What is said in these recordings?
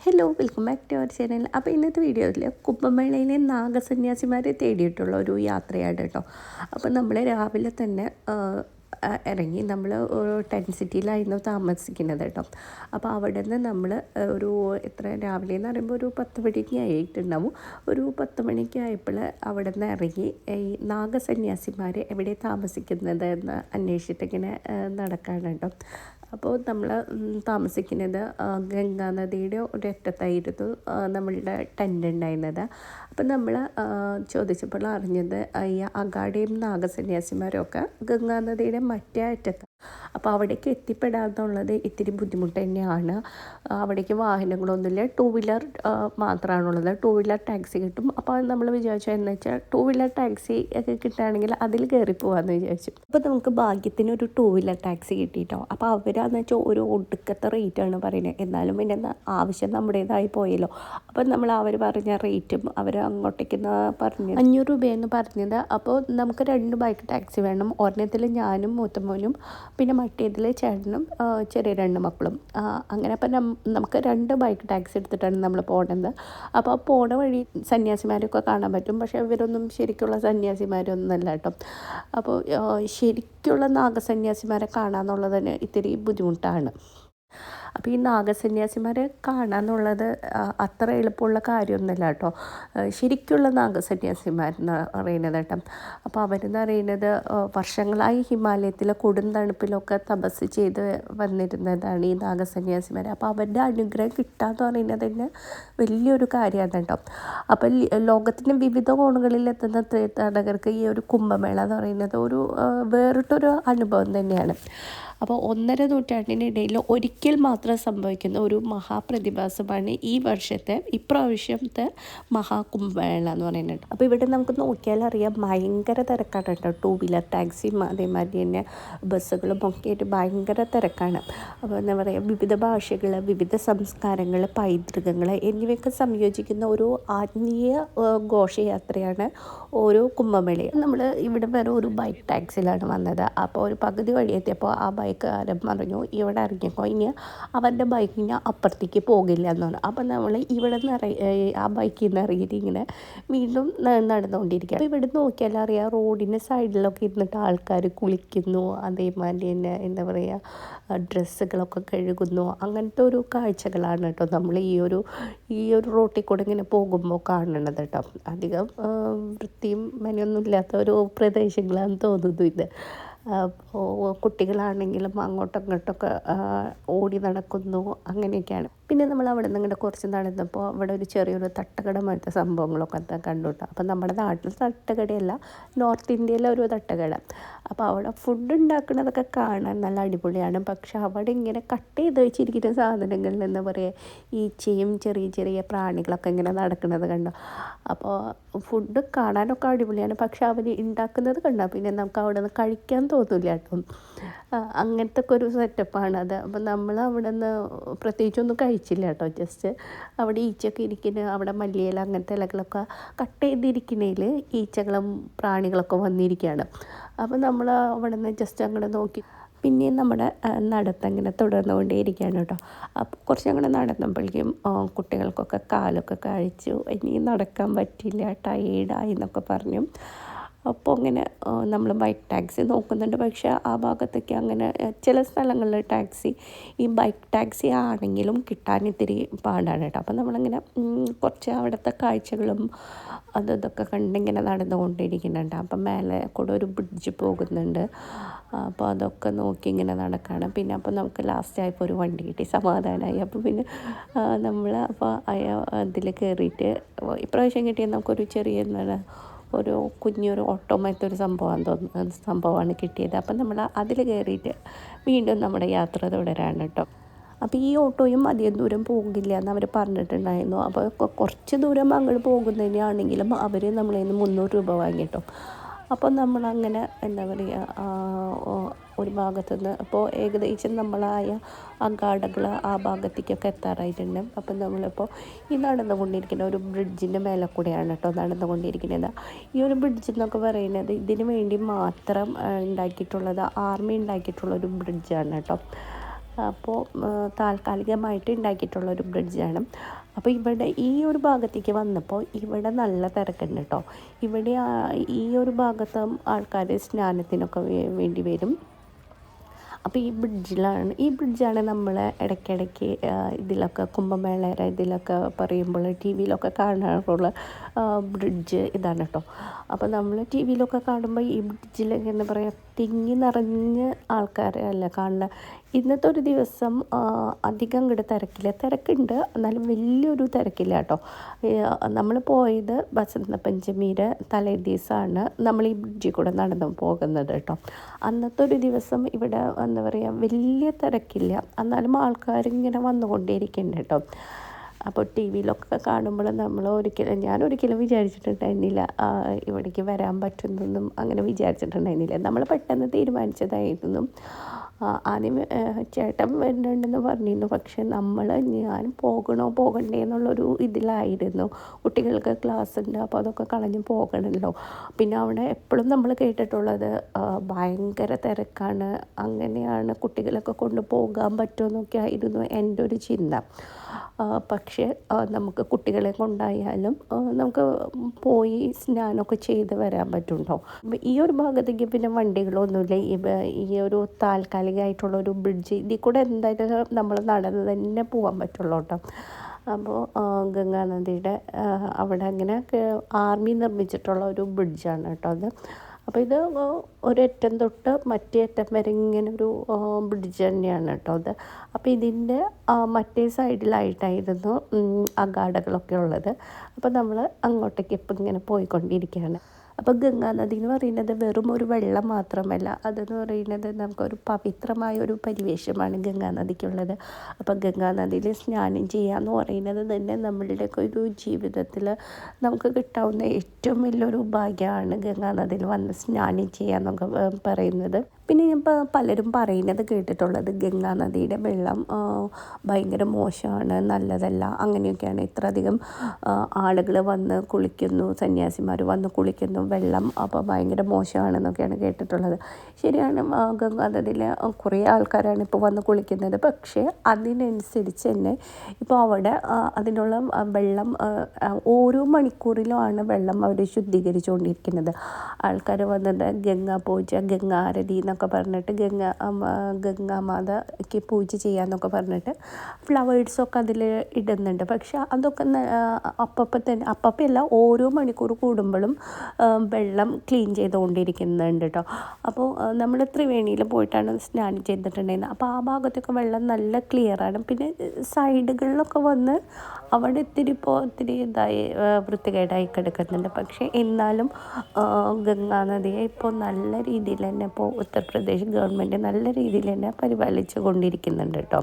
Hello welcome back to our channel അപ്പോൾ ഇന്നത്തെ വീഡിയോയിൽ കുംഭമേളയിലെ നാഗസന്യാസിമാരെ തേടിയിട്ടുള്ള ഒരു യാത്രയാണ് കേട്ടോ അപ്പോൾ നമ്മൾ രാവിലെ തന്നെ ഇറങ്ങി നമ്മൾ ടെൻ സിറ്റിയിലായിരുന്നു താമസിക്കുന്നത് കേട്ടോ അപ്പോൾ അവിടെ നിന്ന് നമ്മൾ ഒരു എത്ര രാവിലെ എന്ന് പറയുമ്പോൾ ഒരു പത്ത് മണിക്ക് ആയിട്ടുണ്ടാവും. ഒരു പത്ത് മണിക്ക് ആയപ്പോൾ അവിടെ നിന്ന് ഇറങ്ങി ഈ നാഗസന്യാസിമാർ എവിടെ താമസിക്കുന്നത് എന്ന് അന്വേഷിച്ചിട്ടിങ്ങനെ നടക്കാണ് അപ്പോൾ നമ്മൾ താമസിക്കുന്നത് ഗംഗാനദിയുടെ ഗംഗാ നദിയുടെ ഒരറ്റത്തായിരുന്നു നമ്മളുടെ ടെന്റ് ഉണ്ടായിരുന്നത്. അപ്പം നമ്മൾ ചോദിച്ചപ്പോൾ അറിഞ്ഞത് ഈ അഗാഡിയും നാഗസന്യാസിമാരും ഒക്കെ ഗംഗാ നദിയുടെ മറ്റേ അറ്റത്ത് അപ്പോൾ അവിടേക്ക് എത്തിപ്പെടാന്നുള്ളത് ഇത്തിരി ബുദ്ധിമുട്ട് തന്നെയാണ്. അവിടേക്ക് വാഹനങ്ങളൊന്നുമില്ല. ടൂ വീലർ മാത്രമാണുള്ളത് ടൂ വീലർ ടാക്സി കിട്ടും. അപ്പോൾ നമ്മൾ വിചാരിച്ചു എന്ന് വെച്ചാൽ ടൂ വീലർ ടാക്സി ഒക്കെ കിട്ടുകയാണെങ്കിൽ അതിൽ കയറി പോകാമെന്ന് വിചാരിച്ചു. അപ്പോൾ നമുക്ക് ഭാഗ്യത്തിന് ഒരു ടൂ വീലർ ടാക്സി കിട്ടിയിട്ടോ അപ്പോൾ അവരാന്ന് വെച്ചാൽ ഒരു ഒടുക്കത്തെ റേറ്റാണ് പറയുന്നത്. എന്നാലും പിന്നെ ആവശ്യം നമ്മുടേതായി പോയല്ലോ. അപ്പോൾ നമ്മൾ അവർ പറഞ്ഞ റേറ്റും അവർ അങ്ങോട്ടേക്ക് പറഞ്ഞത്? പറഞ്ഞു അഞ്ഞൂറ് രൂപയെന്ന് പറഞ്ഞത്. അപ്പോൾ നമുക്ക് രണ്ട് ബൈക്ക് ടാക്സി വേണം. ഒരെണ്ണത്തിൽ ഞാനും മൂത്തമ്മോനും പിന്നെ മറ്റേതിൽ ചേട്ടനും ചെറിയ രണ്ട് മക്കളും. അങ്ങനെ അപ്പം നമുക്ക് രണ്ട് ബൈക്ക് ടാക്സി എടുത്തിട്ടാണ് നമ്മൾ പോകേണ്ടത് അപ്പോൾ പോണ വഴി സന്യാസിമാരൊക്കെ കാണാൻ പറ്റും. പക്ഷേ ഇവരൊന്നും ശരിക്കുള്ള സന്യാസിമാരൊന്നും അല്ല കേട്ടോ. അപ്പോൾ ശരിക്കുള്ള നാഗസന്യാസിമാരെ കാണാന്നുള്ളതിന് ഇത്തിരി ബുദ്ധിമുട്ടാണ്. അപ്പോൾ ഈ നാഗസന്യാസിമാരെ കാണാന്നുള്ളത് അത്ര എളുപ്പമുള്ള കാര്യമൊന്നുമല്ല കേട്ടോ. ശരിക്കുള്ള നാഗസന്യാസിമാരെന്ന് പറയുന്നത് കേട്ടോ. അപ്പോൾ അവരെന്ന് പറയുന്നത് വർഷങ്ങളായി ഹിമാലയത്തിലെ കൊടും തണുപ്പിലൊക്കെ തപസ് ചെയ്ത് വന്നിരുന്നതാണ് ഈ നാഗസന്യാസിമാർ അപ്പോൾ അവരുടെ അനുഗ്രഹം കിട്ടാന്ന് പറയുന്നത് തന്നെ വലിയൊരു കാര്യമാണ് കേട്ടോ. അപ്പോൾ ലി- ലോകത്തിന്റെ വിവിധ കോണുകളിൽ എത്തുന്ന തീർത്ഥാടകർക്ക് ഈ ഒരു കുംഭമേള എന്ന് പറയുന്നത് ഒരു വേറിട്ടൊരു അനുഭവം തന്നെയാണ്. അപ്പോൾ ഒന്നര നൂറ്റാണ്ടിനിടയിൽ ഒരിക്കൽ മാത്രം സംഭവിക്കുന്ന ഒരു മഹാപ്രതിഭാസമാണ് ഈ വർഷത്തെ ഇപ്രാവശ്യത്തെ മഹാകുംഭമേള എന്ന് പറയുന്നത്. അപ്പോൾ ഇവിടെ നമുക്ക് നോക്കിയാൽ അറിയാം ഭയങ്കര തിരക്കാണ് കേട്ടോ. ടൂ വീലർ ടാക്സിയും അതേമാതിരി തന്നെ ബസ്സുകളും ഒക്കെ ആയിട്ട് ഭയങ്കര തിരക്കാണ്. അപ്പോൾ എന്താ പറയുക വിവിധ ഭാഷകൾ വിവിധ സംസ്കാരങ്ങൾ പൈതൃകങ്ങൾ എന്നിവയൊക്കെ സംയോജിക്കുന്ന ഒരു ആത്മീയ ഘോഷയാത്രയാണ് ഓരോ കുംഭമേളയും. നമ്മൾ ഇവിടെ വരെ ഒരു ബൈക്ക് ടാക്സിയിലാണ് വന്നത്. അപ്പോൾ ഒരു പകുതി വഴി എത്തിയപ്പോൾ ആ ബൈക്കുകാരൻ പറഞ്ഞു ഇവിടെ ഇറങ്ങിയപ്പോൾ ഇനി അവന്റെ ബൈക്ക് ഇനി അപ്പുറത്തേക്ക് പോകില്ല എന്ന് പറഞ്ഞു. അപ്പം നമ്മൾ ഇവിടെ നിന്ന് ഇറങ്ങി ആ ബൈക്കിൽ നിന്ന് ഇറങ്ങിയിട്ട് ഇങ്ങനെ വീണ്ടും നടന്നുകൊണ്ടിരിക്കുക അപ്പോൾ ഇവിടെ നോക്കിയാൽ അറിയാം റോഡിന്റെ സൈഡിലൊക്കെ ഇരുന്നിട്ട് ആൾക്കാർ കുളിക്കുന്നു അതേമാതിരി തന്നെ എന്താ പറയുക ഡ്രസ്സുകളൊക്കെ കഴുകുന്നു. അങ്ങനത്തെ ഒരു കാഴ്ചകളാണ് കേട്ടോ നമ്മൾ ഈ ഒരു ഈ ഒരു റോട്ടിൽ കൂടെ ഇങ്ങനെ പോകുമ്പോൾ കാണുന്നത് കേട്ടോ. അധികം വൃത്തിയും മെനയൊന്നും ഇല്ലാത്ത ഒരു പ്രദേശങ്ങളാണെന്ന് തോന്നുന്നു ഇത്. കുട്ടികളാണെങ്കിലും അങ്ങോട്ടും ഇങ്ങോട്ടൊക്കെ ആ, ഓടി നടക്കുന്നു അങ്ങനെയൊക്കെയാണ്. പിന്നെ നമ്മൾ അവിടെ നിന്ന് ഇങ്ങോട്ട് കുറച്ച് നടന്നപ്പോൾ അവിടെ ഒരു ചെറിയൊരു തട്ടുകട പോലത്തെ സംഭവങ്ങളൊക്കെ കണ്ടു കേട്ടോ അപ്പം നമ്മുടെ നാട്ടിൽ തട്ടുകടയല്ല നോർത്ത് ഇന്ത്യയിലെ ഒരു തട്ടുകട. അപ്പോൾ അവിടെ ഫുഡ് ഉണ്ടാക്കുന്നതൊക്കെ കാണാൻ നല്ല അടിപൊളിയാണ്. പക്ഷെ അവിടെ ഇങ്ങനെ കട്ട് ചെയ്ത് വെച്ചിരിക്കുന്ന സാധനങ്ങളിൽ എന്താ പറയുക ഈച്ചയും ചെറിയ ചെറിയ പ്രാണികളൊക്കെ ഇങ്ങനെ നടക്കുന്നത് കണ്ടോ. അപ്പോൾ ഫുഡ് കാണാനൊക്കെ അടിപൊളിയാണ്. പക്ഷെ അവർ ഉണ്ടാക്കുന്നത് കണ്ടാൽ പിന്നെ നമുക്ക് അവിടെ നിന്ന് കഴിക്കാൻ തോന്നില്ല കേട്ടോ. അങ്ങനത്തെ ഒക്കെ ഒരു സെറ്റപ്പാണ് അത്. അപ്പം നമ്മൾ അവിടെ നിന്ന് പ്രത്യേകിച്ചൊന്നും കഴിച്ചില്ല കേട്ടോ. ജസ്റ്റ് അവിടെ ഈച്ചയൊക്കെ ഇരിക്കുന്ന അവിടെ മല്ലിയില അങ്ങനത്തെ ഇലകളൊക്കെ കട്ട് ചെയ്തിരിക്കുന്നതിൽ ഈച്ചകളും പ്രാണികളൊക്കെ വന്നിരിക്കുകയാണ് അപ്പം നമ്മൾ അവിടെ നിന്ന് ജസ്റ്റ് അങ്ങോട്ട് നോക്കി. പിന്നെയും നമ്മുടെ നടത്തങ്ങനെ തുടർന്നുകൊണ്ടേ ഇരിക്കുകയാണ് കേട്ടോ. അപ്പോൾ കുറച്ച് അങ്ങനെ നടന്നപ്പോഴേക്കും കുട്ടികൾക്കൊക്കെ കാലൊക്കെ കഴിച്ചു. ഇനി നടക്കാൻ പറ്റില്ല ടയേർഡായി എന്നൊക്കെ പറഞ്ഞു. അപ്പോൾ അങ്ങനെ നമ്മൾ ബൈക്ക് ടാക്സി നോക്കുന്നുണ്ട്. പക്ഷേ ആ ഭാഗത്തൊക്കെ അങ്ങനെ ചില സ്ഥലങ്ങളിൽ ടാക്സി ഈ ബൈക്ക് ടാക്സി ആണെങ്കിലും കിട്ടാൻ ഇത്തിരി പാടാണ് കേട്ടോ. അപ്പോൾ നമ്മളിങ്ങനെ കുറച്ച് അവിടുത്തെ കാഴ്ചകളും അത് ഇതൊക്കെ കണ്ടിങ്ങനെ നടന്നുകൊണ്ടിരിക്കുന്നുണ്ട്. അപ്പം മേലെ കൂടെ ഒരു ബ്രിഡ്ജ് പോകുന്നുണ്ട്. അപ്പോൾ അതൊക്കെ നോക്കി ഇങ്ങനെ നടക്കുകയാണ് പിന്നെ അപ്പോൾ നമുക്ക് ലാസ്റ്റ് ആയപ്പോൾ ഒരു വണ്ടി കിട്ടി സമാധാനമായി അപ്പോൾ പിന്നെ നമ്മൾ അപ്പോൾ അതിൽ കയറിയിട്ട് ഇപ്രാവശ്യം കിട്ടിയാൽ നമുക്കൊരു ചെറിയ എന്താണ് ഒരു കുഞ്ഞൊരു ഓട്ടോമാറ്റ ഒരു സംഭവം തോന്നുന്നത് സംഭവമാണ് കിട്ടിയത്. അപ്പം നമ്മൾ അതിൽ കയറിയിട്ട് വീണ്ടും നമ്മുടെ യാത്ര തുടരാണ് കേട്ടോ. അപ്പോൾ ഈ ഓട്ടോയും അധികം ദൂരം പോകില്ല എന്ന് അവർ പറഞ്ഞിട്ടുണ്ടായിരുന്നു. അപ്പോൾ കുറച്ച് ദൂരം അങ്ങോട്ട് പോകുന്നതിനാണെങ്കിലും അവർ നമ്മളതിന് മുന്നൂറ് രൂപ വാങ്ങിട്ടോ അപ്പോൾ നമ്മളങ്ങനെ എന്താ പറയുക ഒരു ഭാഗത്തു നിന്ന് അപ്പോൾ ഏകദേശം നമ്മളായ ആ ഗാഡകൾ ആ ഭാഗത്തേക്കൊക്കെ എത്താറായിട്ടുണ്ട്. അപ്പം നമ്മളിപ്പോൾ ഈ നടന്നുകൊണ്ടിരിക്കുന്ന ഒരു ബ്രിഡ്ജിന്റെ മേലെ കൂടെയാണ് കേട്ടോ നടന്നുകൊണ്ടിരിക്കുന്നത്. ഈ ഒരു ബ്രിഡ്ജ് എന്നൊക്കെ പറയുന്നത് ഇതിന് വേണ്ടി മാത്രം ഉണ്ടാക്കിയിട്ടുള്ളത് ആർമി ഉണ്ടാക്കിയിട്ടുള്ള ഒരു ബ്രിഡ്ജാണ് കേട്ടോ. അപ്പോൾ താൽക്കാലികമായിട്ട് ഉണ്ടാക്കിയിട്ടുള്ള ഒരു ബ്രിഡ്ജാണ്. അപ്പോൾ ഇവിടെ ഈ ഒരു ഭാഗത്തേക്ക് വന്നപ്പോൾ ഇവിടെ നല്ല തിരക്കുണ്ട് കേട്ടോ. ഇവിടെ ഈ ഒരു ഭാഗത്തും ആൾക്കാർ സ്നാനത്തിനൊക്കെ വേണ്ടി വരും. അപ്പോൾ ഈ ബ്രിഡ്ജിലാണ് ഈ ബ്രിഡ്ജാണ് നമ്മൾ ഇടയ്ക്കിടയ്ക്ക് ഇതിലൊക്കെ കുംഭമേളയുടെ ഇതിലൊക്കെ പറയുമ്പോൾ ടി വിയിലൊക്കെ കാണാറുള്ള ബ്രിഡ്ജ് ഇതാണ് കേട്ടോ അപ്പോൾ നമ്മൾ ടി വിയിലൊക്കെ കാണുമ്പോൾ ഈ ബ്രിഡ്ജിൽ എന്താ പറയുക തിങ്ങി നിറഞ്ഞ് ആൾക്കാരെ അല്ല കാണുന്നത് ഇന്നത്തെ ഒരു ദിവസം അധികം ഇങ്ങോട്ട് തിരക്കില്ല. തിരക്കുണ്ട്. എന്നാലും വലിയൊരു തിരക്കില്ല കേട്ടോ. നമ്മൾ പോയത് ബസന്ത പഞ്ചമിയുടെ തലേ ദിവസമാണ് നമ്മൾ ഈ ബ്രിഡ്ജിൽ കൂടെ നടന്നു പോകുന്നത് കേട്ടോ. അന്നത്തെ ഒരു ദിവസം ഇവിടെ എന്താ പറയുക വലിയ തിരക്കില്ല. എന്നാലും ആൾക്കാരിങ്ങനെ വന്നുകൊണ്ടേയിരിക്കുന്നുണ്ട് കേട്ടോ. അപ്പോൾ ടി വിയിലൊക്കെ കാണുമ്പോൾ നമ്മൾ ഒരിക്കലും ഞാൻ ഒരിക്കലും വിചാരിച്ചിട്ടുണ്ടായിരുന്നില്ല ഇവിടേക്ക് വരാൻ പറ്റുന്നൊന്നും അങ്ങനെ വിചാരിച്ചിട്ടുണ്ടായിരുന്നില്ല. നമ്മൾ പെട്ടെന്ന് തീരുമാനിച്ചതായിരുന്നു ആദ്യം ചേട്ടൻ വരുന്നുണ്ടെന്ന് പറഞ്ഞിരുന്നു. പക്ഷെ നമ്മൾ ഞാൻ പോകണോ പോകണ്ടേ എന്നുള്ളൊരു ഇതിലായിരുന്നു. കുട്ടികൾക്ക് ക്ലാസ് ഉണ്ട് അപ്പോൾ അതൊക്കെ കളഞ്ഞ് പോകണമല്ലോ. പിന്നെ അവിടെ എപ്പോഴും നമ്മൾ കേട്ടിട്ടുള്ളത് ഭയങ്കര തിരക്കാണ്. അങ്ങനെയാണ് കുട്ടികളൊക്കെ കൊണ്ടുപോകാൻ പറ്റുമെന്നൊക്കെ ആയിരുന്നു എന്റെ ഒരു ചിന്ത. പക്ഷേ നമുക്ക് കുട്ടികളെ കൊണ്ടായാലും നമുക്ക് പോയി സ്നാനമൊക്കെ ചെയ്ത് വരാൻ പറ്റുണ്ടോ? ഈ ഒരു ഭാഗത്തേക്ക് പിന്നെ വണ്ടികളൊന്നുമില്ല. ഈ ഒരു താൽക്കാലികമായിട്ടുള്ള ഒരു ബ്രിഡ്ജ് ഇതിൽ കൂടെ എന്തായാലും നമ്മൾ നടന്ന് തന്നെ പോകാൻ പറ്റുള്ളൂ കേട്ടോ. അപ്പോൾ ഗംഗാനദിയുടെ അവിടെ അങ്ങനെ ആർമി നിർമ്മിച്ചിട്ടുള്ള ഒരു ബ്രിഡ്ജാണ് കേട്ടോ അത്. അപ്പോൾ ഇത് ഒരറ്റം തൊട്ട് മറ്റേ അറ്റം വരെ ഇങ്ങനെ ഒരു ബ്രിഡ്ജ് തന്നെയാണ് കേട്ടോ അത് അപ്പോൾ ഇതിന്റെ മറ്റേ സൈഡിലായിട്ടായിരുന്നു അഗാഡകളൊക്കെ ഉള്ളത്. അപ്പോൾ നമ്മൾ അങ്ങോട്ടേക്ക് ഇപ്പം ഇങ്ങനെ പോയിക്കൊണ്ടിരിക്കുകയാണ്. അപ്പോൾ ഗംഗാനദി എന്ന് പറയുന്നത് വെറും ഒരു വെള്ളം മാത്രമല്ല. അതെന്ന് പറയുന്നത് നമുക്കൊരു പവിത്രമായ ഒരു പരിവേഷമാണ് ഗംഗാനദിക്കുള്ളത് അപ്പോൾ ഗംഗാനദിയിൽ സ്നാനം ചെയ്യുക എന്ന് പറയുന്നത് തന്നെ നമ്മളുടെയൊക്കെ ഒരു ജീവിതത്തിൽ നമുക്ക് കിട്ടാവുന്ന ഏറ്റവും വലിയൊരു ഭാഗ്യമാണ് ഗംഗാനദിയിൽ വന്ന് സ്നാനം ചെയ്യുക എന്നൊക്കെ പറയുന്നത്. പിന്നെ ഞാൻ പലരും പറയുന്നത് കേട്ടിട്ടുള്ളത് ഗംഗാ നദിയുടെ വെള്ളം ഭയങ്കര മോശമാണ് നല്ലതല്ല അങ്ങനെയൊക്കെയാണ്. ഇത്ര അധികം ആളുകൾ വന്ന് കുളിക്കുന്നു സന്യാസിമാർ വന്ന് കുളിക്കുന്നു വെള്ളം അപ്പോൾ ഭയങ്കര മോശമാണെന്നൊക്കെയാണ് കേട്ടിട്ടുള്ളത്. ശരിയാണ് ഗംഗാ ഗംഗാനദിയിൽ കുറേ ആൾക്കാരാണ് ഇപ്പോൾ വന്ന് കുളിക്കുന്നത്. പക്ഷേ അതിനനുസരിച്ച് തന്നെ ഇപ്പോൾ അവിടെ അതിനുള്ള വെള്ളം ഓരോ മണിക്കൂറിലുമാണ് വെള്ളം അവർ ശുദ്ധീകരിച്ചുകൊണ്ടിരിക്കുന്നത് ആൾക്കാർ വന്നത് ഗംഗാ പൂജ ഗംഗാരതി എന്നൊക്കെ പറഞ്ഞിട്ട് ഗംഗ ഗംഗാമാതയ്ക്ക് പൂജ ചെയ്യാന്നൊക്കെ പറഞ്ഞിട്ട് ഫ്ലവേഴ്സൊക്കെ അതിൽ ഇടുന്നുണ്ട്. പക്ഷെ അതൊക്കെ അപ്പപ്പം തന്നെ അപ്പപ്പം അല്ല ഓരോ മണിക്കൂർ കൂടുമ്പോഴും വെള്ളം ക്ലീൻ ചെയ്തുകൊണ്ടിരിക്കുന്നുണ്ട് കേട്ടോ അപ്പോൾ നമ്മൾ ത്രിവേണിയിൽ പോയിട്ടാണ് സ്നാനം ചെയ്തിട്ടുണ്ടായിരുന്നത് അപ്പോൾ ആ ഭാഗത്തൊക്കെ വെള്ളം നല്ല ക്ലിയറാണ് പിന്നെ സൈഡുകളിലൊക്കെ വന്ന് അവിടെ ഇത്തിരി ഇപ്പോൾ ഇത്തിരി ഇതായി വൃത്തികേടായി കിടക്കുന്നുണ്ട്. പക്ഷേ എന്നാലും ഗംഗാനദിയെ ഇപ്പോൾ നല്ല രീതിയിൽ തന്നെ ഇപ്പോൾ ഉത്തർപ്രദേശ് ഗവൺമെന്റ് നല്ല രീതിയിൽ തന്നെ പരിപാലിച്ചു കൊണ്ടിരിക്കുന്നുണ്ട് കേട്ടോ.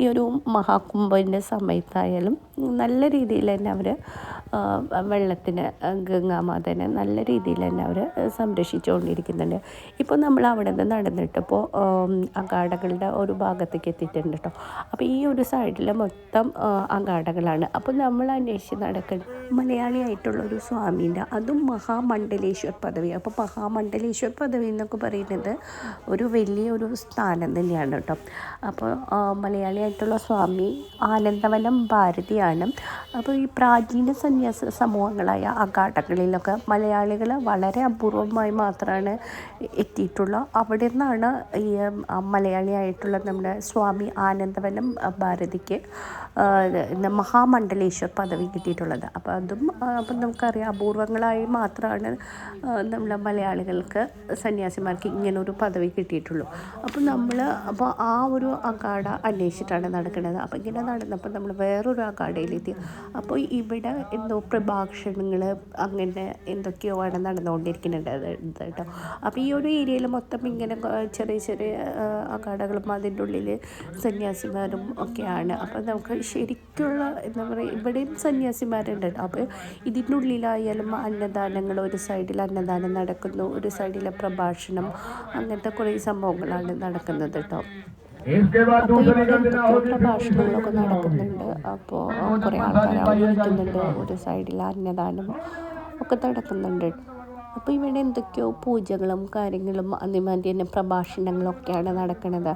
ഈ ഒരു മഹാകുംഭന്റെ സമയത്തായാലും നല്ല രീതിയിൽ തന്നെ അവർ വെള്ളത്തിന് ഗംഗാമാതനെ നല്ല രീതിയിൽ തന്നെ അവർ സംരക്ഷിച്ചുകൊണ്ടിരിക്കുന്നുണ്ട് ഇപ്പോൾ നമ്മൾ അവിടെ നിന്ന് നടന്നിട്ടിപ്പോൾ അഗാഡകളുടെ ഒരു ഭാഗത്തേക്ക് എത്തിയിട്ടുണ്ട് കേട്ടോ. അപ്പോൾ ഈ ഒരു സൈഡിൽ മൊത്തം അഗാഡകളാണ്. അപ്പോൾ നമ്മൾ അന്വേഷിച്ച് നടക്കുന്നത് മലയാളിയായിട്ടുള്ള ഒരു സ്വാമീന്റെ അതും മഹാമണ്ഡലേശ്വർ പദവി. അപ്പോൾ മഹാമണ്ഡലേശ്വർ പദവി എന്നൊക്കെ പറയുന്നത് ഒരു വലിയൊരു സ്ഥാനം തന്നെയാണ് കേട്ടോ. അപ്പോൾ മലയാളിയായിട്ടുള്ള സ്വാമി ആനന്ദവനം ഭാരതിയാണ്. അപ്പോൾ ഈ പ്രാചീന സന്യാസ സമൂഹങ്ങളായ അഘാടങ്ങളിലൊക്കെ മലയാളികൾ വളരെ അപൂർവമായി മാത്രമാണ് എത്തിയിട്ടുള്ള. അവിടെ നിന്നാണ് ഈ മലയാളിയായിട്ടുള്ള നമ്മുടെ സ്വാമി ആനന്ദവനം ഭാരതിക്ക് മഹാമണ്ഡലേശ്വർ പദവി കിട്ടിയിട്ടുള്ളത്. അപ്പോൾ അതും അപ്പം നമുക്കറിയാം അപൂർവങ്ങളായി മാത്രമാണ് നമ്മുടെ മലയാളികൾക്ക് സന്യാസിമാർക്ക് ഇങ്ങനൊരു പദവി കിട്ടിയിട്ടുള്ളൂ. അപ്പോൾ നമ്മൾ അപ്പോൾ ആ ഒരു അഗാഡ അന്വേഷിച്ചിട്ടാണ് നടക്കുന്നത് അപ്പോൾ ഇങ്ങനെ നടന്നപ്പോൾ നമ്മൾ വേറൊരു അഗാഡയിലെത്തി അപ്പോൾ ഇവിടെ എന്തോ പ്രഭാഷണങ്ങൾ അങ്ങനെ എന്തൊക്കെയോ ആണ് നടന്നുകൊണ്ടിരിക്കുന്നുണ്ട് കേട്ടോ. അപ്പോൾ ഈ ഒരു ഏരിയയിൽ മൊത്തം ഇങ്ങനെ ചെറിയ ചെറിയ ആ, അഗാഡകളും അതിന്റെ ഉള്ളിൽ സന്യാസിമാരും ഒക്കെയാണ്. അപ്പോൾ നമുക്ക് ശരിക്കുള്ള എന്താ പറയുക ഇവിടെയും സന്യാസിമാരുണ്ട്. അപ്പോൾ ഇതിന്റെ ഉള്ളിലായാലും അന്നദാനങ്ങൾ ഒരു സൈഡിൽ അന്നദാനം നടക്കുന്നു ഒരു സൈഡിലെ പ്രഭാഷണം അങ്ങനത്തെ കുറെ സംഭവങ്ങളാണ് നടക്കുന്നത് കേട്ടോ. ഭാഷണങ്ങളൊക്കെ നടക്കുന്നുണ്ട്. അപ്പോൾ കുറെ ആൾക്കാർ ഒരു സൈഡിൽ അന്നദാനം ഒക്കെ നടക്കുന്നുണ്ട്. അപ്പോൾ ഇവിടെ എന്തൊക്കെയോ പൂജകളും കാര്യങ്ങളും അതേമാതിരി തന്നെ പ്രഭാഷണങ്ങളൊക്കെയാണ് നടക്കുന്നത്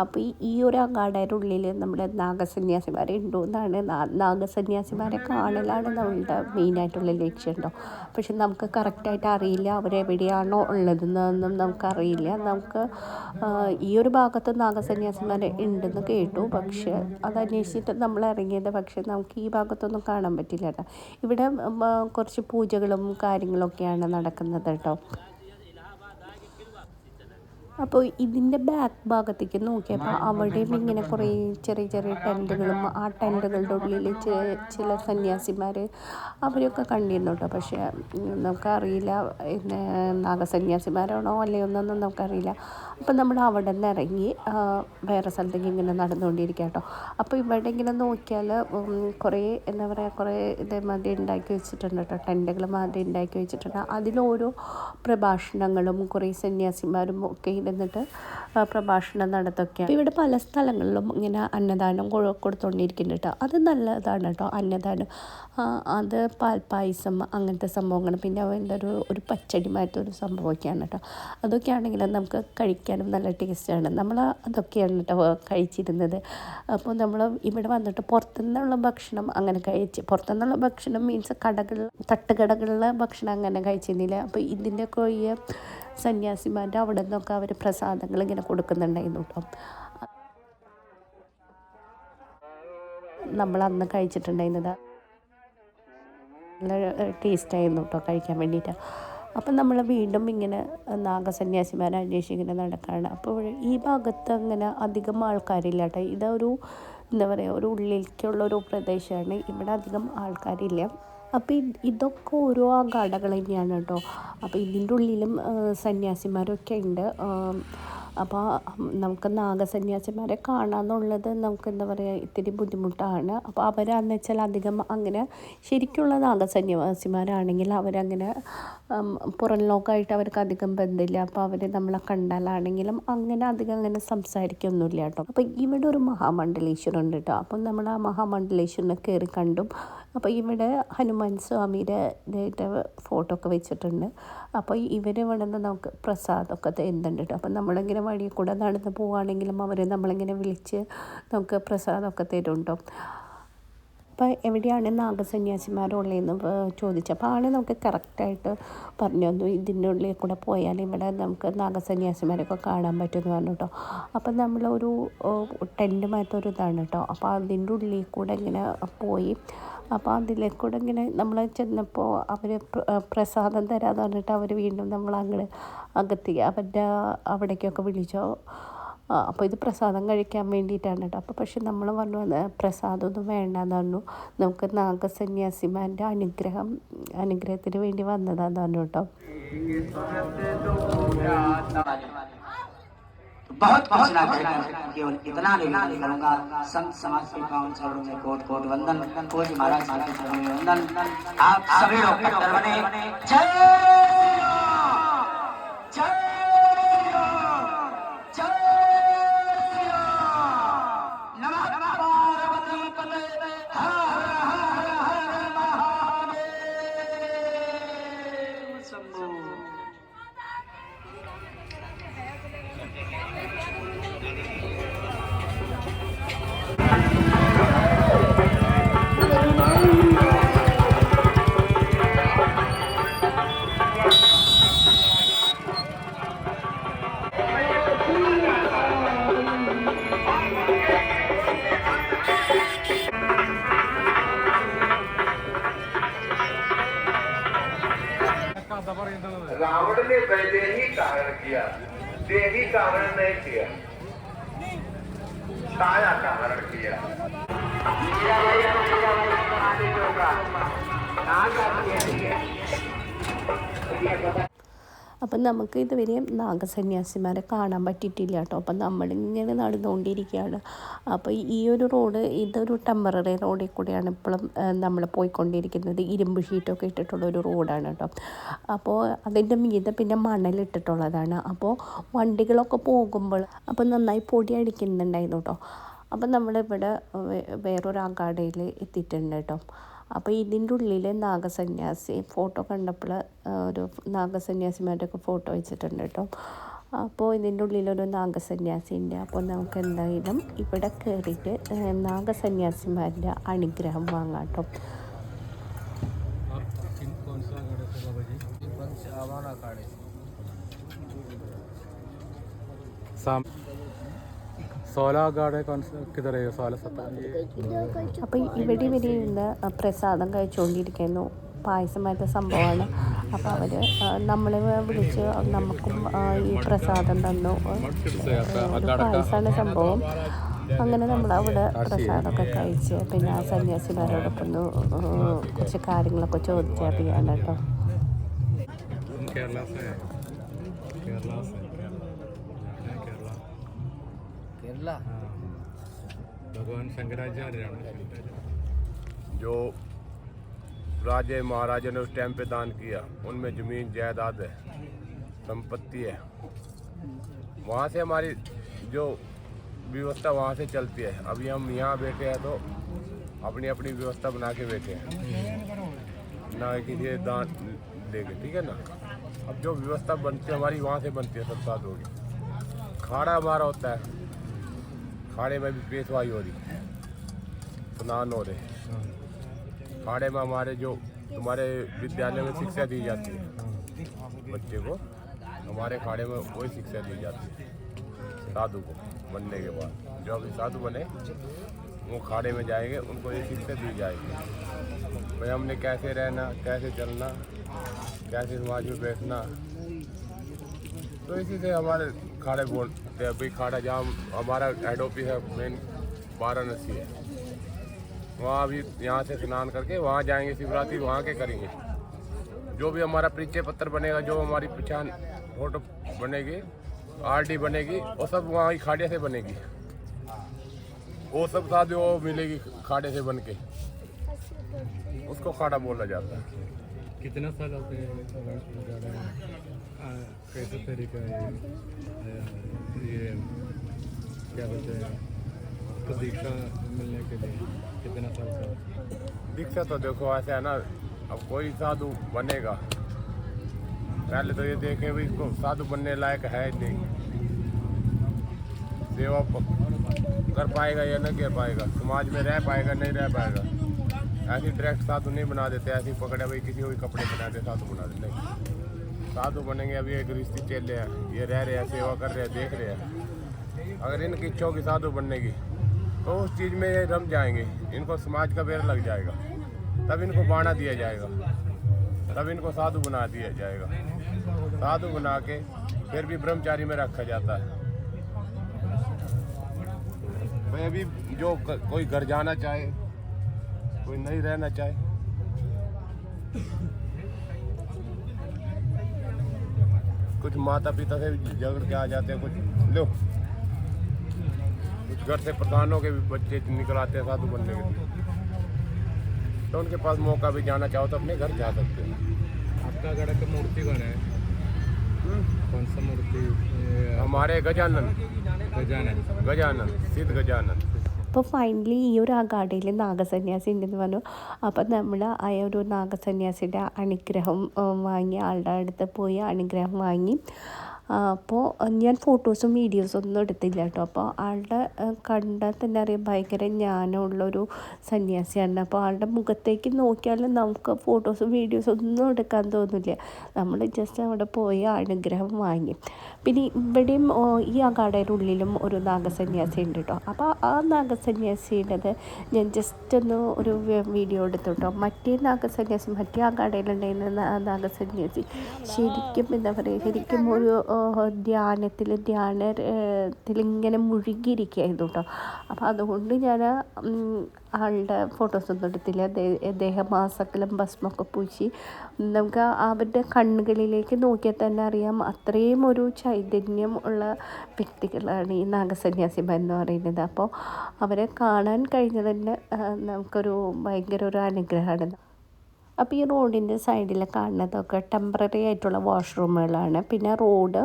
അപ്പോൾ ഈ ഈ ഒരു അങ്ങാടയുടെ ഉള്ളിൽ നമ്മുടെ നാഗസന്യാസിമാരെ ഉണ്ടോ എന്നാണ് നാഗസന്യാസിമാരെ കാണലാണ് നമ്മളുടെ മെയിനായിട്ടുള്ള ലക്ഷ്യം ഉണ്ടോ പക്ഷെ നമുക്ക് കറക്റ്റായിട്ട് അറിയില്ല അവരെവിടെയാണോ ഉള്ളതെന്നൊന്നും നമുക്കറിയില്ല. നമുക്ക് ഈ ഒരു ഭാഗത്ത് നാഗസന്യാസിമാരെ ഉണ്ടെന്ന് കേട്ടു. പക്ഷെ അത് അന്വേഷിച്ചിട്ട് നമ്മൾ ഇറങ്ങിയത് പക്ഷെ നമുക്ക് ഈ ഭാഗത്തൊന്നും കാണാൻ പറ്റില്ല കേട്ടോ ഇവിടെ കുറച്ച് പൂജകളും കാര്യങ്ങളൊക്കെയാണ് നടക്കുന്നത് കേട്ടോ അപ്പോൾ ഇതിന്റെ ബാക്ക് ഭാഗത്തേക്ക് നോക്കിയപ്പോൾ അവിടെയും ഇങ്ങനെ കുറേ ചെറിയ ചെറിയ ടെന്റുകളും ആ ടെന്റുകളുടെ ഉള്ളിൽ ചില സന്യാസിമാർ അവരൊക്കെ കണ്ടിരുന്നു കേട്ടോ. പക്ഷേ നമുക്കറിയില്ല പിന്നെ നാഗസന്യാസിമാരാണോ അല്ലയോ എന്നൊന്നും നമുക്കറിയില്ല. അപ്പോൾ നമ്മൾ അവിടെ നിന്ന് ഇറങ്ങി വേറെ സ്ഥലത്തേക്ക് ഇങ്ങനെ നടന്നുകൊണ്ടിരിക്കുക കേട്ടോ. അപ്പോൾ ഇവിടെ ഇങ്ങനെ നോക്കിയാൽ കുറേ എന്താ പറയുക കുറേ ഇതേമാതിരി ഉണ്ടാക്കി വെച്ചിട്ടുണ്ട് കേട്ടോ. ടെന്റുകൾ മാതിരി ഉണ്ടാക്കി വെച്ചിട്ടുണ്ട്. അതിലോരോ പ്രഭാഷണങ്ങളും കുറേ സന്യാസിമാരും ഒക്കെ ഇരുന്നിട്ട് പ്രഭാഷണം നടത്തൊക്കെയാണ് ഇവിടെ പല സ്ഥലങ്ങളിലും ഇങ്ങനെ അന്നദാനം കൊടുത്തുകൊണ്ടിരിക്കുന്നുണ്ട് കേട്ടോ അത് നല്ലതാണ് കേട്ടോ അന്നദാനം. അത് പാൽപ്പായസം അങ്ങനത്തെ സംഭവങ്ങൾ പിന്നെ അവന്റെ ഒരു ഒരു പച്ചടി മാറ്റൊരു സംഭവമൊക്കെയാണ് കേട്ടോ അതൊക്കെ ആണെങ്കിൽ നമുക്ക് കഴിക്കാനും നല്ല ടേസ്റ്റാണ്. നമ്മൾ അതൊക്കെയാണ് കേട്ടോ കഴിച്ചിരുന്നത്. അപ്പോൾ നമ്മൾ ഇവിടെ വന്നിട്ട് പുറത്തുനിന്നുള്ള ഭക്ഷണം അങ്ങനെ കഴിച്ച് പുറത്തുനിന്നുള്ള ഭക്ഷണം മീൻസ് കടകളിൽ തട്ടുകടകളിലെ ഭക്ഷണം അങ്ങനെ കഴിച്ചിരുന്നില്ല. അപ്പോൾ ഇതിന്റെയൊക്കെ ഈ സന്യാസിമാരുടെ അവിടെ നിന്നൊക്കെ അവർ പ്രസാദങ്ങൾ ഇങ്ങനെ കൊടുക്കുന്നുണ്ടായിരുന്നു കേട്ടോ നമ്മൾ അന്ന് കഴിച്ചിട്ടുണ്ടായിരുന്നത് നല്ല ടേസ്റ്റായിരുന്നു കേട്ടോ കഴിക്കാൻ വേണ്ടിയിട്ട്. അപ്പം നമ്മൾ വീണ്ടും ഇങ്ങനെ നാഗസന്യാസിമാരെ അന്വേഷിക്കുന്ന നടക്കുകയാണ് അപ്പോൾ ഈ ഭാഗത്ത് അങ്ങനെ അധികം ആൾക്കാരില്ല കേട്ടോ ഇതൊരു എന്താ പറയുക ഒരു ഉള്ളിലേക്കുള്ള ഒരു പ്രദേശമാണ്. ഇവിടെ അധികം ആൾക്കാരില്ല. അപ്പോൾ ഇതൊക്കെ ഓരോ കടകൾ തന്നെയാണ് കേട്ടോ. അപ്പോൾ ഇതിന്റെ ഉള്ളിലും സന്യാസിമാരൊക്കെ ഉണ്ട്. അപ്പോൾ നമുക്ക് നാഗസന്യാസിമാരെ കാണാമെന്നുള്ളത് നമുക്ക് എന്താ പറയുക ഇത്തിരി ബുദ്ധിമുട്ടാണ്. അപ്പോൾ അവരാന്ന് വെച്ചാൽ അധികം അങ്ങനെ ശരിക്കുള്ള നാഗസന്യാസിമാരാണെങ്കിൽ അവരങ്ങനെ പുറം ലോകമായിട്ട് അവർക്ക് അധികം ബന്ധമില്ല. അപ്പോൾ അവർ നമ്മളെ കണ്ടാലാണെങ്കിലും അങ്ങനെ അധികം അങ്ങനെ സംസാരിക്കൊന്നുമില്ല കേട്ടോ. അപ്പോൾ ഇവിടെ ഒരു മഹാമണ്ഡലേശ്വരം ഉണ്ട് കേട്ടോ. അപ്പം നമ്മൾ ആ മഹാമണ്ഡലേശ്വരനെ കയറി കണ്ടും അപ്പോൾ ഇവിടെ ഹനുമാൻ സ്വാമിയുടെ ഇതായിട്ട് ഫോട്ടോ ഒക്കെ വെച്ചിട്ടുണ്ട്. അപ്പോൾ ഇവർ ഇവിടെ നിന്ന് നമുക്ക് പ്രസാദമൊക്കെ തരുന്നുണ്ട് കേട്ടോ അപ്പം നമ്മളിങ്ങനെ വഴിയിൽ കൂടെ നടന്ന് പോവുകയാണെങ്കിലും അവർ നമ്മളിങ്ങനെ വിളിച്ച് നമുക്ക് പ്രസാദമൊക്കെ തരുന്നുണ്ടോ അപ്പോൾ എവിടെയാണ് നാഗസന്യാസിമാരുള്ളതെന്ന് ചോദിച്ചപ്പോൾ ആൾ നമുക്ക് കറക്റ്റായിട്ട് പറഞ്ഞു തന്നു. ഇതിന്റെ ഉള്ളിൽ കൂടെ പോയാൽ ഇവിടെ നമുക്ക് നാഗസന്യാസിമാരൊക്കെ കാണാൻ പറ്റുമെന്ന് പറഞ്ഞു കേട്ടോ. അപ്പം നമ്മളൊരു ടെന്റ് മാറ്റൊരു ഇതാണ് കേട്ടോ. അപ്പോൾ അതിന്റെ ഉള്ളിൽ കൂടെ ഇങ്ങനെ പോയി. അപ്പോൾ അതിലേക്കൂടെ ഇങ്ങനെ നമ്മൾ ചെന്നപ്പോൾ അവർ പ്രസാദം തരാമെന്ന് പറഞ്ഞിട്ട് അവർ വീണ്ടും നമ്മൾ അങ്ങോട്ട് അകത്തി അവരുടെ അവിടേക്കൊക്കെ വിളിച്ചോ. അപ്പോൾ ഇത് പ്രസാദം കഴിക്കാൻ വേണ്ടിയിട്ടാണ് കേട്ടോ അപ്പോൾ പക്ഷെ നമ്മൾ പറഞ്ഞു പ്രസാദമൊന്നും വേണ്ടെന്ന് പറഞ്ഞു നമുക്ക് നാഗസന്യാസിമാരുടെ അനുഗ്രഹം അനുഗ്രഹത്തിന് വേണ്ടി വന്നതാന്ന് പറഞ്ഞു കേട്ടോ बहुत कुछ ना कहकर केवल इतना निवेदन करूंगा संत समाज के पावन चरणों में कोट कोट वंदन कोट महाराज महाराज चरणों में वंदन आप सभी लोग कट्टर बने जय जय साया का हरण किया। അപ്പം നമുക്ക് ഇതുവരെ നാഗസന്യാസിമാരെ കാണാൻ പറ്റിയിട്ടില്ല കേട്ടോ. അപ്പം നമ്മളിങ്ങനെ നടന്നുകൊണ്ടിരിക്കുകയാണ്. അപ്പോൾ ഈ ഒരു റോഡ് ഇതൊരു ടെമ്പററി റോഡിൽ കൂടെയാണ് ഇപ്പോഴും നമ്മൾ പോയിക്കൊണ്ടിരിക്കുന്നത്. ഇരുമ്പ് ഷീറ്റൊക്കെ ഇട്ടിട്ടുള്ള ഒരു റോഡാണ് കേട്ടോ. അപ്പോൾ അതിന്റെ മീതെ പിന്നെ മണലിട്ടിട്ടുള്ളതാണ് അപ്പോൾ വണ്ടികളൊക്കെ പോകുമ്പോൾ അപ്പോൾ നന്നായി പൊടി അടിക്കുന്നുണ്ടായിരുന്നു കേട്ടോ. അപ്പം നമ്മളിവിടെ വേറൊരു അഗാഡയിൽ എത്തിയിട്ടുണ്ട് കേട്ടോ. അപ്പോൾ ഇതിന്റെ ഉള്ളിൽ നാഗസന്യാസി ഫോട്ടോ കണ്ടപ്പോൾ ഒരു നാഗസന്യാസിമാരുടെയൊക്കെ ഫോട്ടോ വെച്ചിട്ടുണ്ട് കേട്ടോ അപ്പോൾ ഇതിന്റെ ഉള്ളിലൊരു നാഗസന്യാസി ഉണ്ട് അപ്പോൾ നമുക്ക് എന്തായാലും ഇവിടെ കയറിയിട്ട് നാഗസന്യാസിമാരുടെ അനുഗ്രഹം വാങ്ങാം കേട്ടോ आप അപ്പൊ കിതറയോ? അപ്പോൾ ഇവിടെ വരെ ഇരുന്ന് പ്രസാദം കഴിച്ചുകൊണ്ടിരിക്കുന്നു പായസമായിട്ട് സംഭവമാണ് അപ്പോൾ അവർ നമ്മളെ വിളിച്ച് നമുക്കും ഈ പ്രസാദം തന്നു. പായസമാണ് സംഭവം. അങ്ങനെ നമ്മൾ അവിടെ പ്രസാദമൊക്കെ കഴിച്ച് പിന്നെ ആ സന്യാസിമാരോടൊപ്പം കുറച്ച് കാര്യങ്ങളൊക്കെ ചോദിച്ചറിയാണ് കേട്ടോ കേരള भगवान शंकराचार्य जो राजे महाराजा ने उस टाइम पे दान किया उनमें ज़मीन जायदाद है संपत्ति है। वहाँ से हमारी जो व्यवस्था वहाँ से चलती है। अभी हम यहाँ बैठे हैं तो अपनी अपनी व्यवस्था बना के बैठे हैं। ना किसी से दान लेके ठीक है ना? अब जो व्यवस्था बनती है हमारी वहाँ से बनती है सब साथ होगी खाड़ा हमारा होता है। खाड़े में भी पेशवाई हो रही स्नान हो रहे खाड़े में हमारे जो हमारे विद्यालय में शिक्षा दी जाती है, बच्चे को, हमारे खाड़े में वही शिक्षा दी जाती है। साधु को बनने के बाद। जो अभी साधु बने, वो खाड़े में जाएँगे, उनको ये शिक्षा दी जाएगी। भाई, हमने कैसे रहना, कैसे चलना, कैसे समाज में बैठना? तो इसी से हमारे खाड़े बोलते हैं भाई खाड़ा जहाँ हमारा हेड ऑफ़िस है मेन वाराणसी है। वहाँ अभी यहाँ से स्नान करके वहाँ जाएँगे शिवरात्रि वहाँ के करेंगे। जो भी हमारा परिचय पत्र बनेगा जो हमारी पहचान फ़ोटो बनेगी आरडी बनेगी वो सब वहाँ ही खाड़े से बनेगी। वो सब साथ वो मिलेगी खाड़े से बन के उसको खाड़ा बोला जाता है। कितना साल होते हैं अखाड़ा कैसे तरीका है? ये? क्या बोलते हैं तो दीक्षा मिलने के लिए कितना साल का? दीक्षा तो देखो, ऐसा है ना, अब कोई साधु बनेगा। पहले तो ये देखें भी इसको, साधु बनने लायक है नहीं। सेवा कर पाएगा या नहीं कर पाएगा, समाज में रह पाएगा, नहीं रह पाएगा। ऐसी डायरेक्ट साधु नहीं बना देते, ऐसे पकड़े भाई किसी को भी कपड़े बना दे, साधु बना दे, नहीं। साधु बनेंगे अभी एक रिश्ते चल रहे हैं। ये रह रहे हैं, सेवा कर रहे हैं, देख रहे हैं। अगर इनकी इच्छा होगी साधु बनने की तो उस चीज़ में ये रम जाएँगे। इनको समाज का बेर लग जाएगा। तब इनको बाणा दिया जाएगा। तब इनको साधु बना दिया जाएगा। साधु बना के फिर भी ब्रह्मचारी में रखा जाता है। भाई, अभी जो कोई घर जाना चाहे, कोई नहीं रहना चाहे कुछ माता पिता से भी झगड़ के आ जाते हैं कुछ लो। कुछ घर से प्रधानों के भी बच्चे निकल आते हैं साधु बनने के लिए। तो उनके पास मौका भी जाना चाहो तो अपने घर जा सकते हैं। आपका अखाड़ा का मूर्ति कौन है कौन सा मूर्ति? हमारे गजानन। गजानन। गजानन सिद्ध गजानन। അപ്പോൾ ഫൈനലി ഈ ഒരു അഗാഡയിൽ നാഗസന്യാസി ഉണ്ടെന്ന് പറഞ്ഞു. അപ്പം നമ്മൾ ആ ഒരു നാഗസന്യാസിയുടെ അനുഗ്രഹം വാങ്ങി ആളുടെ അടുത്ത് പോയി അനുഗ്രഹം വാങ്ങി. അപ്പോൾ ഞാൻ ഫോട്ടോസും വീഡിയോസും ഒന്നും എടുത്തില്ല കേട്ടോ. അപ്പോൾ ആളുടെ കണ്ട കണ്ടാൽ തന്നെ അറിയാം ഭയങ്കര ജ്ഞാനമുള്ളൊരു സന്യാസിയാണ്. അപ്പോൾ ആളുടെ മുഖത്തേക്ക് നോക്കിയാലും നമുക്ക് ഫോട്ടോസും വീഡിയോസും ഒന്നും എടുക്കാൻ തോന്നില്ല. നമ്മൾ ജസ്റ്റ് അവിടെ പോയി അനുഗ്രഹം വാങ്ങി. പിന്നെ ഇവിടെയും ഈ അകാടയുടെ ഉള്ളിലും ഒരു നാഗസന്യാസി ഉണ്ട് കേട്ടോ. അപ്പോൾ ആ നാഗസന്യാസിയുടേത് ഞാൻ ജസ്റ്റ് ഒന്ന് ഒരു വീഡിയോ എടുത്തു കേട്ടോ മറ്റേ നാഗസന്യാസി മറ്റേ ആ നാ- നാഗസന്യാസി ശരിക്കും എന്താ പറയുക ശരിക്കും ഒരു ധ്യാനത്തിൽ ഇങ്ങനെ മുഴുകിയിരിക്കുകയായിരുന്നു കേട്ടോ അപ്പോൾ അതുകൊണ്ട് ഞാൻ ആളുടെ ഫോട്ടോസൊന്നും എടുത്തില്ല. അദ്ദേഹം മാസക്കലം ഭസ്മൊക്കെ പൂശി. നമുക്ക് അവരുടെ കണ്ണുകളിലേക്ക് നോക്കിയാൽ തന്നെ അറിയാം അത്രയും ഒരു ചൈതന്യം ഉള്ള വ്യക്തികളാണ് ഈ നാഗസന്യാസിമാർ എന്ന് പറയുന്നത്. അപ്പോൾ അവരെ കാണാൻ കഴിഞ്ഞത് തന്നെ നമുക്കൊരു ഭയങ്കര ഒരു അനുഗ്രഹമാണ്. അപ്പോൾ ഈ റോഡിന്റെ സൈഡിൽ കാണുന്നതൊക്കെ ടെമ്പററി ആയിട്ടുള്ള വാഷ്റൂമുകളാണ് പിന്നെ റോഡ്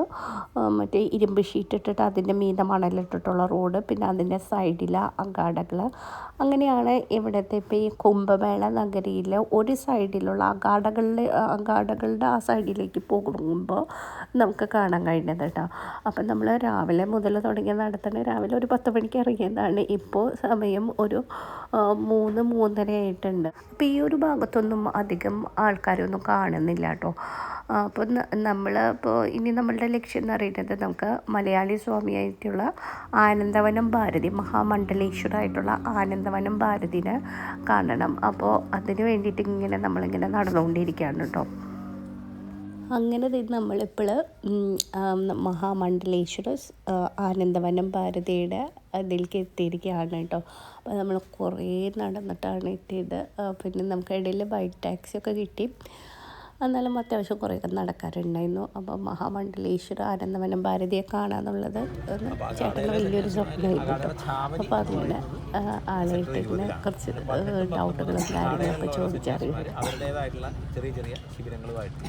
മറ്റേ ഇരുമ്പ് ഷീറ്റ് ഇട്ടിട്ട് അതിന്റെ മീത മണലിട്ടിട്ടുള്ള റോഡ് പിന്നെ അതിന്റെ സൈഡിലെ അഗാഡകൾ അങ്ങനെയാണ് ഇവിടുത്തെ ഇപ്പോൾ ഈ കുംഭമേള നഗരിയിൽ ഒരു സൈഡിലുള്ള അഗാഡകളിലെ അഗാഡകളുടെ ആ സൈഡിലേക്ക് പോകുമ്പോൾ നമുക്ക് കാണാൻ കഴിയുന്നത് കേട്ടോ. അപ്പം നമ്മൾ രാവിലെ മുതൽ തുടങ്ങിയ നടത്തണ രാവിലെ ഒരു പത്ത് മണിക്ക് ഇറങ്ങിയതാണ്. ഇപ്പോൾ സമയം ഒരു മൂന്ന് മൂന്നര ആയിട്ടുണ്ട്. അപ്പോൾ ഈ ഒരു ഭാഗത്തൊന്നും അധികം ആൾക്കാരൊന്നും കാണുന്നില്ല കേട്ടോ. അപ്പോൾ നമ്മൾ ഇപ്പോൾ ഇനി നമ്മളുടെ ലക്ഷ്യം എന്ന് പറയുന്നത് നമുക്ക് മലയാളി സ്വാമിയായിട്ടുള്ള ആനന്ദവനം ഭാരതി മഹാമണ്ഡലേശ്വരായിട്ടുള്ള ആനന്ദവനം ഭാരതിനെ കാണണം. അപ്പോൾ അതിന് വേണ്ടിയിട്ട് ഇങ്ങനെ നമ്മളിങ്ങനെ നടന്നുകൊണ്ടിരിക്കുകയാണ് കേട്ടോ. അങ്ങനെ നമ്മളിപ്പോൾ മഹാമണ്ഡലേശ്വര ആനന്ദവനം ഭാരതിയുടെ അതിലേക്ക് എത്തിയിരിക്കുകയാണ് കേട്ടോ. അപ്പോൾ നമ്മൾ കുറേ നടന്നിട്ടാണ് എത്തിയത്. പിന്നെ നമുക്ക് ഇടയിൽ ബൈക്ക് ടാക്സി ഒക്കെ കിട്ടി. എന്നാലും അത്യാവശ്യം കുറേ നടക്കാറുണ്ടായിരുന്നു. അപ്പോൾ മഹാമണ്ഡലേശ്വര ആനന്ദവനം ഭാരതിയെ കാണാന്നുള്ളത് ചേട്ടന്റെ വലിയൊരു സ്വപ്നമായിരുന്നു അപ്പോൾ അതുപോലെ ആ, ആളായിട്ട് ഇങ്ങനെ കുറച്ച് ഡൗട്ടുകളും കാര്യങ്ങളൊക്കെ ചോദിച്ചറിയും അവരുടേതായിട്ടുള്ള ചെറിയ ചെറിയ ശിബിരങ്ങളുമായിട്ട്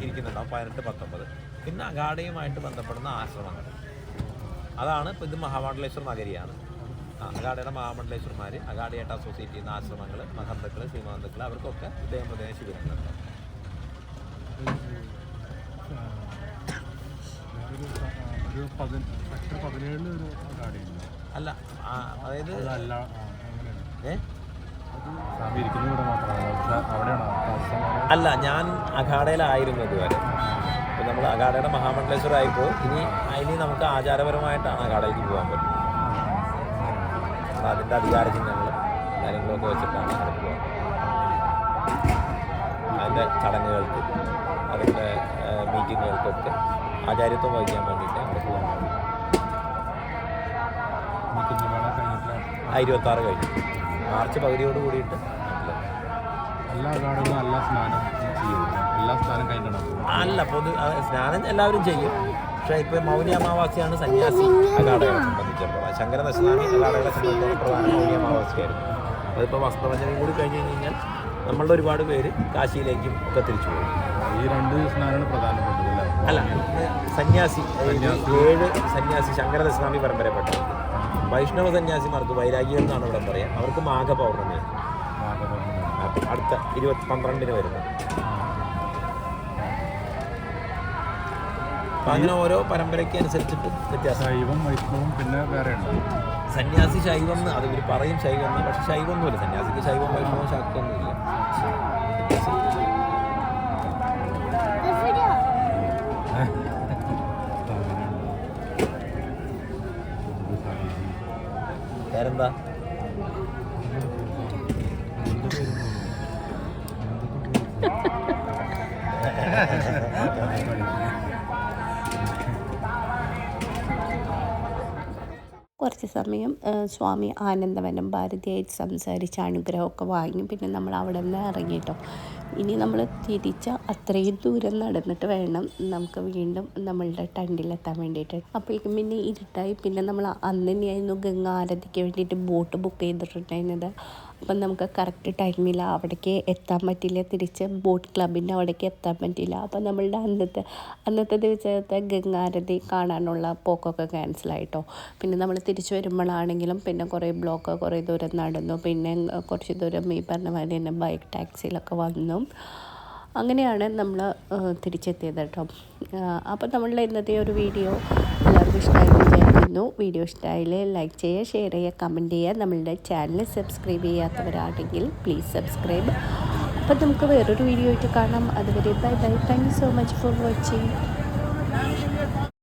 ഇരിക്കുന്നുണ്ടാവും പതിനെട്ട് പത്തൊമ്പത്. പിന്നെ അഗാഡയുമായിട്ട് ബന്ധപ്പെടുന്ന ആശ്രമങ്ങൾ. അതാണ് ഇപ്പോൾ ഇത് മഹാമണ്ഡലേശ്വർ നഗരിയാണ്. അഗാഡയുടെ മഹാമണ്ഡലേശ്വരന്മാർ സൊസൈറ്റി അസോസിയേറ്റ് ചെയ്യുന്ന ആശ്രമങ്ങൾ മഹന്തക്കൾ ശ്രീമഹന്തക്കൾ അവർക്കൊക്കെ ഇദ്ദേഹം പ്രത്യേക ശിബിരങ്ങളുണ്ട് അല്ല അതായത് അല്ല ഞാൻ അഖാഡയിലായിരുന്നു ഇതുവരെ അപ്പോൾ നമ്മൾ അഖാഡയുടെ മഹാമണ്ഡലേശ്വർ ആയിപ്പോൾ ഇനി ഇനി നമുക്ക് ആചാരപരമായിട്ടാണ് അഖാഡയിലേക്ക് പോകാൻ പറ്റും. അതിന്റെ അധികാര ചിഹ്നങ്ങൾ കാര്യങ്ങളൊക്കെ വെച്ചിട്ടാണ് അവിടെ പോകാൻ അതിന്റെ ചടങ്ങുകൾക്ക് അതിന്റെ മീറ്റിങ്ങുകൾക്കൊക്കെ ആചാര്യത്വം വഹിക്കാൻ വേണ്ടിയിട്ട് അവിടെ പോകാൻ പറ്റും. ആ ഇരുപത്താറ് കഴിഞ്ഞു. മാർച്ച് പകുതിയോട് കൂടിയിട്ട് എല്ലാ കാടുകളും എല്ലാ സ്നാനം ചെയ്യുന്നു അല്ല പൊതു സ്നാനം എല്ലാവരും ചെയ്യും. പക്ഷേ ഇപ്പോൾ മൗനി അമാവാസിയാണ് സന്യാസി. അഗാഡകളെ സംബന്ധിച്ചിടത്തോളം ശങ്കര ദശനാമി അഗാഡകളെ സംബന്ധിച്ചിടത്തോളം പ്രധാന മൗനി അമാവാസിയായിരുന്നു. അതിപ്പോൾ വസ്ത്രവചനം കൂടി കഴിഞ്ഞ് കഴിഞ്ഞ് കഴിഞ്ഞാൽ നമ്മളുടെ ഒരുപാട് പേര് കാശിയിലേക്കും ഒക്കെ തിരിച്ചു പോകും. ഈ രണ്ട് സ്നാനമാണ് പ്രധാനപ്പെട്ടത് അല്ല? സന്യാസി ഏഴ് സന്യാസി ശങ്കര ദശനാമി പരമ്പരപ്പെട്ടത് വൈഷ്ണവ സന്യാസിമാർക്ക് വൈരാഗ്യം എന്നാണ് ഇവിടെ പറയാം. അവർക്ക് മാഘ അടുത്ത ഇരുപത്തി പന്ത്രണ്ടിന് വരുന്നത്. അപ്പം അങ്ങനെ ഓരോ പരമ്പരയ്ക്ക് അനുസരിച്ചിട്ട് വ്യത്യാസം. ശൈവം വൈഷ്ണവും പിന്നെ വേറെ സന്യാസി ശൈവം എന്ന് അത് ഇവർ പറയും ശൈവം എന്ന് പക്ഷെ ശൈവം ഒന്നുമില്ല സന്യാസിക്ക് ശൈവം വൈഷ്ണവം ശാക്തൊന്നുമില്ല പേരെന്താ സമയം സ്വാമി ആനന്ദവനം ഭാരതിയായിട്ട് സംസാരിച്ച് അനുഗ്രഹമൊക്കെ വാങ്ങി. പിന്നെ നമ്മൾ അവിടെ നിന്ന് ഇറങ്ങിയിട്ടോ ഇനി നമ്മൾ തിരിച്ച അത്രയും ദൂരം നടന്നിട്ട് വേണം നമുക്ക് വീണ്ടും നമ്മളുടെ ടണ്ടിലെത്താൻ വേണ്ടിയിട്ട്. അപ്പോഴേക്കും പിന്നെ ഇരുട്ടായി. പിന്നെ നമ്മൾ അന്ന് തന്നെയായിരുന്നു ഗംഗാ ആരതിക്ക് വേണ്ടിയിട്ട് ബോട്ട് ബുക്ക് ചെയ്തിട്ടുണ്ടായിരുന്നത്. അപ്പം നമുക്ക് കറക്റ്റ് ടൈമിൽ അവിടേക്ക് എത്താൻ പറ്റില്ല തിരിച്ച് ബോട്ട് ക്ലബിന്റെ അവിടേക്ക് എത്താൻ പറ്റില്ല അപ്പം നമ്മളുടെ അന്നത്തെ അന്നത്തെ ദിവസത്തെ ഗംഗാരതി കാണാനുള്ള പോക്കൊക്കെ ക്യാൻസലായിട്ടോ പിന്നെ നമ്മൾ തിരിച്ചു വരുമ്പോഴാണെങ്കിലും പിന്നെ കുറേ ബ്ലോക്ക് കുറേ ദൂരം നടന്നു. പിന്നെ കുറച്ച് ദൂരം ഈ പറഞ്ഞ മാതിരി തന്നെ ബൈക്ക് ടാക്സിയിലൊക്കെ വന്നു. അങ്ങനെയാണ് നമ്മൾ തിരിച്ചെത്തിയത് കേട്ടോ. അപ്പോൾ നമ്മളുടെ ഇന്നത്തെ ഒരു വീഡിയോ എല്ലാവർക്കും ഇഷ്ടമായി വിചാരിക്കുന്നു. വീഡിയോ ഇഷ്ടമായാൽ ലൈക്ക് ചെയ്യുക ഷെയർ ചെയ്യുക കമന്റ് ചെയ്യുക. നമ്മളുടെ ചാനൽ സബ്സ്ക്രൈബ് ചെയ്യാത്തവരാണെങ്കിൽ പ്ലീസ് സബ്സ്ക്രൈബ് അപ്പോൾ നമുക്ക് വേറൊരു വീഡിയോ ആയിട്ട് കാണാം. അതുവരെ bye bye thank you so much for watching